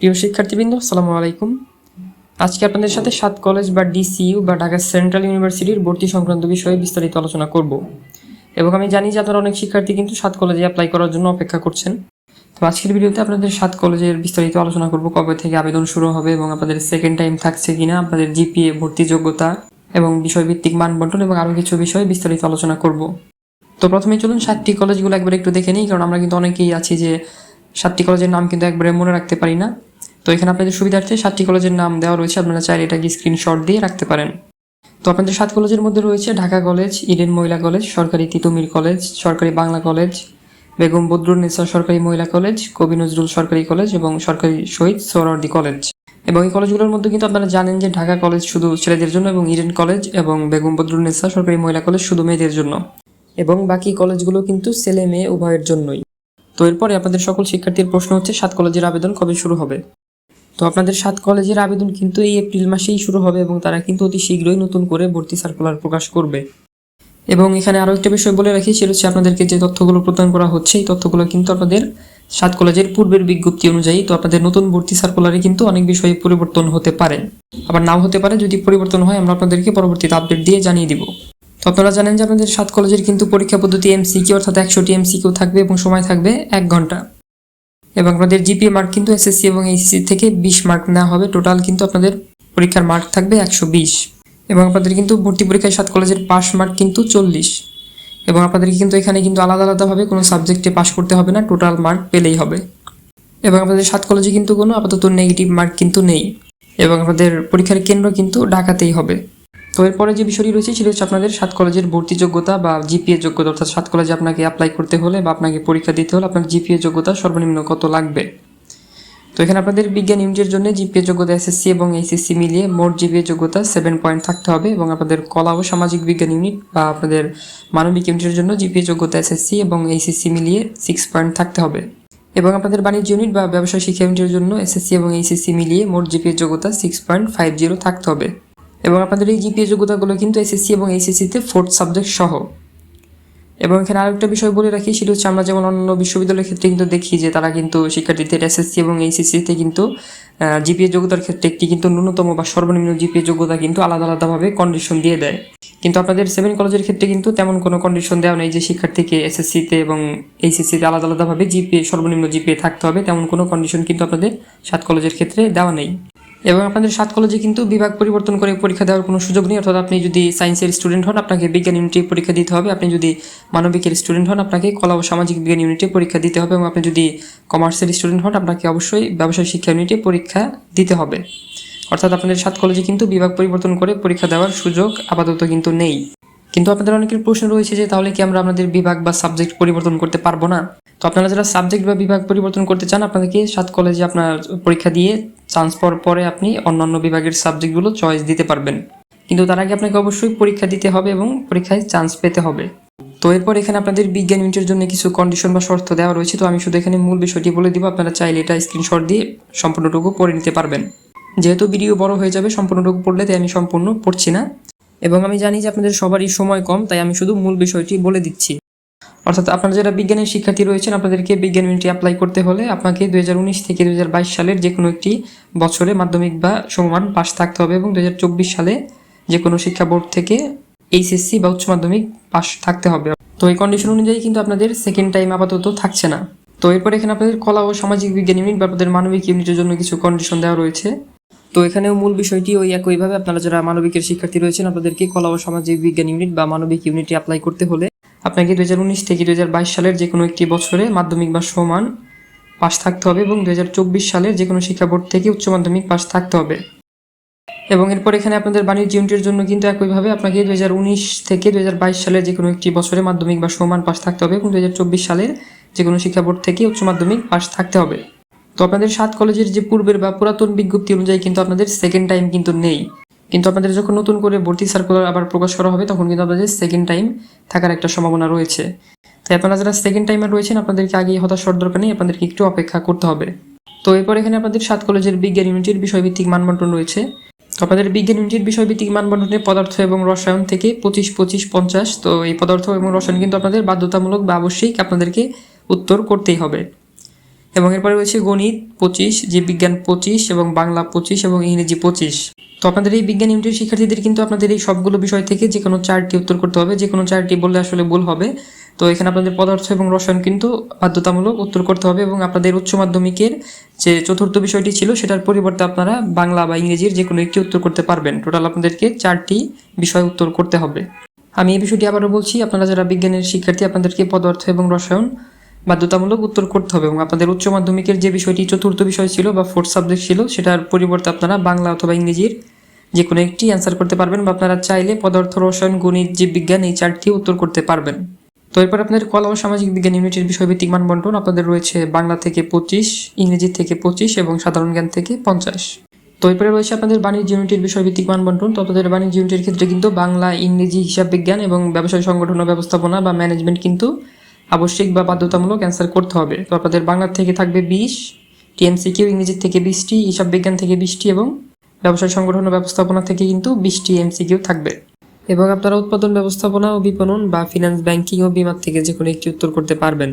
প্রিয় শিক্ষার্থীবৃন্দ, আসসালামু আলাইকুম। আজকে আপনাদের সাথে সাত কলেজ বা ডিসিইউ বা ঢাকা সেন্ট্রাল ইউনিভার্সিটির ভর্তি সংক্রান্ত বিষয়ে বিস্তারিত আলোচনা করব। এবং আমি জানি যে আপনারা অনেক শিক্ষার্থী কিন্তু সাত কলেজে অ্যাপ্লাই করার জন্য অপেক্ষা করছেন। তো আজকের ভিডিওতে আপনাদের সাত কলেজের বিস্তারিত আলোচনা করব, কবে থেকে আবেদন শুরু হবে এবং আপনাদের সেকেন্ড টাইম থাকছে কিনা, আপনাদের জিপিএ ভর্তি যোগ্যতা এবং বিষয়ভিত্তিক মানবন্টন এবং আরও কিছু বিষয়ে বিস্তারিত আলোচনা করব। তো প্রথমে চলুন সাতটি কলেজগুলো একবার একটু দেখে নিই, কারণ আমরা কিন্তু অনেকেই আছি যে সাতটি কলেজের নাম কিন্তু একবারে মনে রাখতে পারি না। তো এখানে আপনাদের সুবিধার্থে সাতটি কলেজের নাম দেওয়া রয়েছে। আপনারা চাইলে এটাকে স্ক্রিনশট দিয়ে রাখতে পারেন। তো আপনাদের সাত কলেজের মধ্যে রয়েছে ঢাকা কলেজ, ইডেন মহিলা কলেজ, সরকারি তিতুমির কলেজ, সরকারি বাংলা কলেজ, বেগম বদরুন্নেসা সরকারি মহিলা কলেজ, কবি নজরুল সরকারি কলেজ এবং সরকারি শহীদ সোহরাওয়ার্দী কলেজ। এবং এই কলেজগুলোর মধ্যে কিন্তু আপনারা জানেন যে ঢাকা কলেজ শুধু ছেলেদের জন্য এবং ইডেন কলেজ এবং বেগম বদরুন্নেসা সরকারি মহিলা কলেজ শুধু মেয়েদের জন্য। এবং বাকি কলেজগুলো কিন্তু ছেলে মেয়ে উভয়ের জন্যই। তো এরপরে আপনাদের সকল শিক্ষার্থীর প্রশ্ন হচ্ছে, সাত কলেজের আবেদন কবে শুরু হবে? তো আপনাদের সাত কলেজের আবেদন কিন্তু এই এপ্রিল মাসেই শুরু হবে এবং তারা কিন্তু অতি শীঘ্রই নতুন করে ভর্তি সার্কুলার প্রকাশ করবে। এবং এখানে আরও একটা বিষয় বলে রাখি, সেটা হচ্ছে আপনাদেরকে যে তথ্যগুলো প্রদান করা হচ্ছে, এই তথ্যগুলো কিন্তু আপনাদের সাত কলেজের পূর্বের বিজ্ঞপ্তি অনুযায়ী তো আপনাদের নতুন ভর্তি সার্কুলারে কিন্তু অনেক বিষয়ে পরিবর্তন হতে পারে। আবার নাও হতে পারে, যদি পরিবর্তন হয়, আমরা আপনাদেরকে পরবর্তীতে আপডেট দিয়ে জানিয়ে দিব। তো আপনারা জানেন যে আপনাদের সাত কলেজের কিন্তু পরীক্ষা পদ্ধতি এমসিকিউ অর্থাৎ একশোটি এমসিকিউ থাকবে এবং সময় থাকবে এক ঘণ্টা। এবং আপনাদের জিপিএ মার্ক কিন্তু এসএসসি এবং এইচএসসি থেকে বিশ মার্ক নেওয়া হবে। টোটাল কিন্তু আপনাদের পরীক্ষার মার্ক থাকবে একশো বিশ। এবং আপনাদের কিন্তু ভর্তি পরীক্ষায় সাত কলেজের পাস মার্ক কিন্তু চল্লিশ। এবং আপনাদেরকে কিন্তু এখানে কিন্তু আলাদা আলাদাভাবে কোনো সাবজেক্টে পাস করতে হবে না টোটাল মার্ক পেলেই হবে। এবং আপনাদের সাত কলেজে কিন্তু কোনো আপাতত নেগেটিভ মার্ক কিন্তু নেই। এবং আপনাদের পরীক্ষার কেন্দ্র কিন্তু ঢাকাতেই হবে। তো এরপরে যে বিষয়টি রয়েছে সেটা হচ্ছে আপনাদের সাত কলেজের ভর্তি যোগ্যতা বা জিপিএ যোগ্যতা, অর্থাৎ সাত কলেজে আপনাকে অ্যাপ্লাই করতে হলে বা আপনাকে পরীক্ষা দিতে হলে আপনার জিপিএ যোগ্যতা সর্বনিম্ন কত লাগবে? তো এখানে আপনাদের বিজ্ঞান ইউনিটের জন্য জিপিএ যোগ্যতা এসএসসি এবং এইচএসসি মিলিয়ে মোট জিপিএ যোগ্যতা সেভেন পয়েন্ট থাকতে হবে এবং আপনাদের কলা ও সামাজিক বিজ্ঞান ইউনিট বা আপনাদের মানবিক ইউনিটের জন্য জিপিএ যোগ্যতা এসএসসি এবং এইচএসসি মিলিয়ে সিক্স পয়েন্ট থাকতে হবে। এবং আপনাদের বাণিজ্য ইউনিট বা ব্যবসায় শিক্ষা ইউনিটের জন্য এসএসসি এবং এইচএসসি মিলিয়ে মোট জিপিএ যোগ্যতা সিক্স পয়েন্ট ফাইভ জিরো থাকতে হবে। এবং আপনাদের এই জিপিএ যোগ্যতাগুলো কিন্তু এসএসসি এবং এইচএসসিতে ফোর্থ সাবজেক্ট সহ। এবং এখানে আরেকটা বিষয় বলে রাখি, সেটা হচ্ছে আমরা যেমন অন্য বিশ্ববিদ্যালয়ের ক্ষেত্রে কিন্তু দেখি যে তারা কিন্তু শিক্ষার্থীদের এসএসসি এবং এইচএসসিতে কিন্তু জিপিএ যোগ্যতার ক্ষেত্রে একটি কিন্তু ন্যূনতম বা সর্বনিম্ন জিপিএ যোগ্যতা কিন্তু আলাদা আলাদাভাবে কন্ডিশন দিয়ে দেয়। কিন্তু আপনাদের সেভেন কলেজের ক্ষেত্রে কিন্তু তেমন কোনো কন্ডিশন দেওয়া নেই যে শিক্ষার্থীকে এসএসসিতে এবং এইচএসসিতে আলাদা আলাদাভাবে জিপিএ, সর্বনিম্ন জিপিএ থাকতে হবে, তেমন কোনো কন্ডিশন কিন্তু আপনাদের সাত কলেজের ক্ষেত্রে দেওয়া নেই। এবং আপনাদের সাত কলেজে কিন্তু বিভাগ পরিবর্তন করে পরীক্ষা দেওয়ার কোনো সুযোগ নেই, অর্থাৎ আপনি যদি সায়েন্সের স্টুডেন্ট হন, আপনাকে বিজ্ঞান ইউনিটে পরীক্ষা দিতে হবে। আপনি যদি মানবিকের স্টুডেন্ট হন, আপনাকে কলা ও সামাজিক বিজ্ঞান ইউনিটে পরীক্ষা দিতে হবে এবং আপনি যদি কমার্সের স্টুডেন্ট হন, আপনাকে অবশ্যই ব্যবসায় শিক্ষা ইউনিটে পরীক্ষা দিতে হবে। অর্থাৎ আপনাদের সাত কলেজে কিন্তু বিভাগ পরিবর্তন করে পরীক্ষা দেওয়ার সুযোগ আপাতত কিন্তু নেই। কিন্তু আপনাদের অনেকের প্রশ্ন রয়েছে যে, তাহলে কি আমরা আপনাদের বিভাগ বা সাবজেক্ট পরিবর্তন করতে পারব না? তো আপনারা যারা সাবজেক্ট বা বিভাগ পরিবর্তন করতে চান, আপনাদেরকে সাত কলেজে আপনার পরীক্ষা দিয়ে চান্স পাওয়ার পরে আপনি অন্যান্য বিভাগের সাবজেক্টগুলো চয়েস দিতে পারবেন। কিন্তু তার আগে আপনাকে অবশ্যই পরীক্ষা দিতে হবে এবং পরীক্ষায় চান্স পেতে হবে। তো এরপর এখানে আপনাদের বিজ্ঞান ইউনিটের জন্য কিছু কন্ডিশন বা শর্ত দেওয়া রয়েছে। তো আমি শুধু এখানে মূল বিষয়টি বলে দিব। আপনারা চাইলে এটা স্ক্রিনশট দিয়ে সম্পূর্ণটুকু পড়ে নিতে পারবেন। যেহেতু ভিডিও বড় হয়ে যাবে, সম্পূর্ণটুকু পড়লে তাই আমি সম্পূর্ণ পড়ছি না। এবং আমি জানি যে আপনাদের সবারই সময় কম, তাই আমি শুধু মূল বিষয়টি বলে দিচ্ছি। অর্থাৎ আপনারা যারা বিজ্ঞানের শিক্ষার্থী রয়েছেন, আপনাদেরকে বিজ্ঞান ইউনিটে অ্যাপ্লাই করতে হলে আপনাকে দুই হাজার উনিশ থেকে দুই হাজার বাইশ সালের যে কোনো একটি বছরে মাধ্যমিক বা সমমান পাশ থাকতে হবে এবং দু হাজার চব্বিশ সালে যে কোনো শিক্ষা বোর্ড থেকে এইচএসসি বা উচ্চ মাধ্যমিক পাশ থাকতে হবে। তো এই কন্ডিশন অনুযায়ী কিন্তু আপনাদের সেকেন্ড টাইম আপাতত থাকছে না। তো এরপর এখানে আপনাদের কলা ও সামাজিক বিজ্ঞান ইউনিট বা আপনাদের মানবিক ইউনিটের জন্য কিছু কন্ডিশন দেওয়া রয়েছে। তো এখানেও মূল বিষয়টি ওই একইভাবে আপনারা যারা মানবিকের শিক্ষার্থী রয়েছেন, আপনাদেরকে কলা ও সামাজিক বিজ্ঞান ইউনিট বা মানবিক ইউনিটে অ্যাপ্লাই করতে হলে আপনাকে দু হাজার উনিশ থেকে দুই হাজার বাইশ সালের যে কোনো একটি বছরে মাধ্যমিক বা সমান পাশ থাকতে হবে এবং দুই হাজার চব্বিশ সালের যে কোনো শিক্ষা বোর্ড থেকে উচ্চ মাধ্যমিক পাশ থাকতে হবে। এবং এরপর এখানে আপনাদের বাণিজ্য ইউনিটের জন্য কিন্তু একইভাবে আপনাকে দুই হাজার উনিশ থেকে দুই হাজার বাইশ সালের যে কোনো একটি বছরে মাধ্যমিক বা সমান পাশ থাকতে হবে এবং দুই হাজার চব্বিশ সালের যে কোনো শিক্ষা বোর্ড থেকে উচ্চ মাধ্যমিক পাশ থাকতে হবে। তো আপনাদের সাত কলেজের যে পূর্বের বা পুরাতন বিজ্ঞপ্তি অনুযায়ী কিন্তু আপনাদের সেকেন্ড টাইম কিন্তু নেই। কিন্তু আপনাদের যখন নতুন করে ভর্তি সার্কুলার আবার প্রকাশ করা হবে, তখন কিন্তু আপনাদের সেকেন্ড টাইম থাকার একটা সম্ভাবনা রয়েছে। তাই আপনারা যারা সেকেন্ড টাইমার রয়েছেন, আপনাদেরকে আগে হতাশ হওয়ার দরকার নেই, আপনাদেরকে একটু অপেক্ষা করতে হবে। তো এরপর এখানে আপনাদের সাত কলেজের বিজ্ঞান ইউনিটের বিষয়ভিত্তিক মানবন্টন রয়েছে। তো আপনাদের বিজ্ঞান ইউনিটের বিষয়ভিত্তিক মানবন্টনে পদার্থ এবং রসায়ন থেকে পঁচিশ পঁচিশ, পঞ্চাশ, তো এই পদার্থ এবং রসায়ন কিন্তু আপনাদের বাধ্যতামূলক বা আবশ্যিক আপনাদেরকে উত্তর করতেই হবে। এবং এরপরে রয়েছে গণিত পঁচিশ, জীববিজ্ঞান পঁচিশ এবং বাংলা পঁচিশ এবং ইংরেজি পঁচিশ। তো আপনাদের এই বিজ্ঞান ইউনিটের শিক্ষার্থীদের কিন্তু আপনাদের এই সবগুলো বিষয় থেকে যে কোনো চারটি উত্তর করতে হবে, যে কোনো চারটি বললে আসলে ভুল হবে। তো এখানে আপনাদের পদার্থ এবং রসায়ন কিন্তু বাধ্যতামূলক উত্তর করতে হবে এবং আপনাদের উচ্চ মাধ্যমিকের যে চতুর্থ বিষয়টি ছিল সেটার পরিবর্তে আপনারা বাংলা বা ইংরেজির যে কোনো একটি উত্তর করতে পারবেন। টোটাল আপনাদেরকে চারটি বিষয় উত্তর করতে হবে। আমি এই বিষয়টি আবারও বলছি, আপনারা যারা বিজ্ঞানের শিক্ষার্থী, আপনাদেরকে পদার্থ এবং রসায়ন বাধ্যতামূলক উত্তর করতে হবে এবং আপনাদের উচ্চ মাধ্যমিকের যে বিষয়টি চতুর্থ বিষয় ছিল বা ফোর্থ সাবজেক্ট ছিল, সেটার পরিবর্তে আপনারা বাংলা অথবা ইংরেজির যে কোনো একটি অ্যান্সার করতে পারবেন বা আপনারা চাইলে পদার্থ, রসায়ন, গণিত, জীববিজ্ঞান এই চারটি উত্তর করতে পারবেন। তো এরপর আপনাদের কলা ও সামাজিক বিজ্ঞান ইউনিটের বিষয়ভিত্তিক মান বন্টন আপনাদের রয়েছে বাংলা থেকে পঁচিশ, ইংরেজি থেকে পঁচিশ এবং সাধারণ জ্ঞান থেকে পঞ্চাশ। তো এরপরে রয়েছে আপনাদের বাণিজ্য ইউনিটের বিষয়ভিত্তিক মান বন্টন তো আপনাদের বাণিজ্য ইউনিটের ক্ষেত্রে কিন্তু বাংলা, ইংরেজি হিসাব বিজ্ঞান এবং ব্যবসায় সংগঠন ও ব্যবস্থাপনা বা ম্যানেজমেন্ট কিন্তু আবশ্যিক বা বাধ্যতামূলক অ্যান্সার করতে হবে। তো আপনাদের বাংলা থেকে থাকবে বিশ টিএমসিকিউ ইংরেজির থেকে বিশটি, হিসাব বিজ্ঞান থেকে বিশটি এবং ব্যবসায় সংগঠন ও ব্যবস্থাপনা থেকে কিন্তু বিশটি এমসিকিউ থাকবে। এবং আপনারা উৎপাদন, ব্যবস্থাপনা ও বিপণন বা ফিনান্স ব্যাংকিং ও বিমার থেকে যে কোনো একটি উত্তর করতে পারবেন।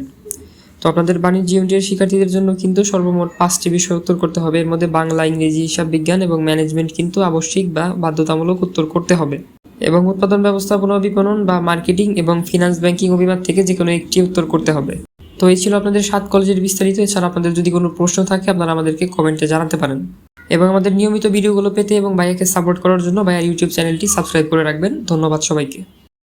তো আপনাদের বাণিজ্য ইউনিটের শিক্ষার্থীদের জন্য কিন্তু সর্বমোট পাঁচটি বিষয় উত্তর করতে হবে। এর মধ্যে বাংলা, ইংরেজি, হিসাব বিজ্ঞান এবং ম্যানেজমেন্ট কিন্তু আবশ্যিক বা বাধ্যতামূলক উত্তর করতে হবে। এবং উৎপাদন ব্যবস্থাপনা বিপণন বা মার্কেটিং এবং ফিনান্স ব্যাংকিং অভিমান থেকে যে কোনো একটি উত্তর করতে হবে। তো এই ছিল আপনাদের সাত কলেজের বিস্তারিত। এছাড়া আপনাদের যদি কোনো প্রশ্ন থাকে, আপনারা আমাদেরকে কমেন্টে জানাতে পারেন। এবং আমাদের নিয়মিত ভিডিওগুলো পেতে এবং ভাইয়াকে সাপোর্ট করার জন্য ভাইয়ার ইউটিউব চ্যানেলটি সাবস্ক্রাইব করে রাখবেন। ধন্যবাদ সবাইকে।